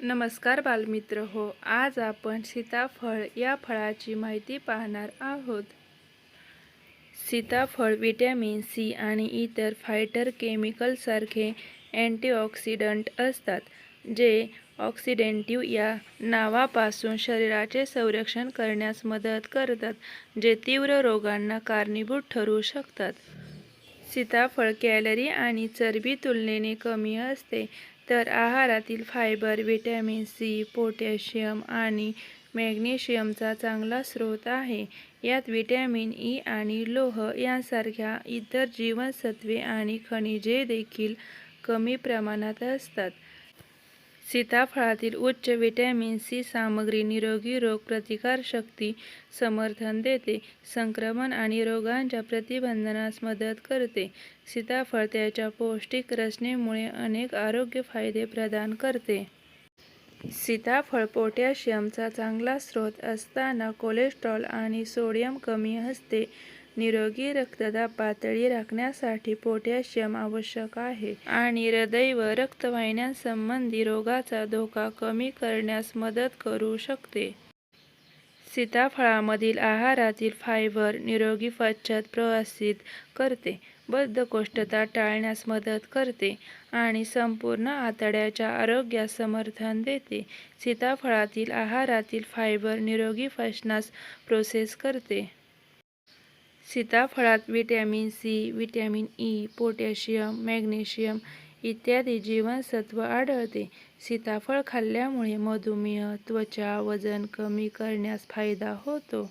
नमस्कार बालमित्र हो आज आपण सीताफळ या फळाची माहिती पाहणार आहोत. सीताफळ व्हिटॅमिन सी आणि इतर फायटर केमिकलसारखे अँटीऑक्सिडंट असतात जे ऑक्सिडेंटिव्ह या नावापासून शरीराचे संरक्षण करण्यास मदत करतात जे तीव्र रोगांना कारणीभूत ठरू शकतात. सीताफळ कॅलरी आणि चरबी तुलनेने कमी असते. तर आहारातील फायबर व्हिटॅमिन सी पोटॅशियम आणि मॅग्नेशियमचा चांगला स्रोत आहे. यात व्हिटॅमिन ई आणि लोह यांसारख्या इतर जीवनसत्त्वे आणि खनिजे देखील कमी प्रमाणात असतात. सीताफळातील उच्च व्हिटॅमिन सी सामग्री निरोगी रोग प्रतिकारशक्ती समर्थन देते. संक्रमण आणि रोगांच्या प्रतिबंधनास मदत करते. सीताफळ त्याच्या पौष्टिक रचनेमुळे अनेक आरोग्य फायदे प्रदान करते. सीताफळ पोटॅशियमचा चांगला स्रोत असताना कोलेस्ट्रॉल आणि सोडियम कमी असते. निरोगी रक्तदाब पातळी राखण्यासाठी पोटॅशियम आवश्यक आहे. आणि हृदय व रक्तवाहिन्यांसंबंधी रोगाचा धोका कमी करण्यास मदत करू शकते. सीताफळामधील आहारातील फायबर निरोगी पश्चात प्रवासित करते. बद्धकोष्ठता टाळण्यास मदत करते आणि संपूर्ण आतड्याच्या आरोग्यास समर्थन देते. सीताफळातील आहारातील फायबर निरोगी पचनास प्रोसेस करते. सीताफळात vitamin C vitamin E potassium magnesium इत्यादी जीवनसत्व आढळते. सीताफळ खाल्ल्यामुळे मधुमेह त्वचा वजन कमी करण्यास फायदा होतो.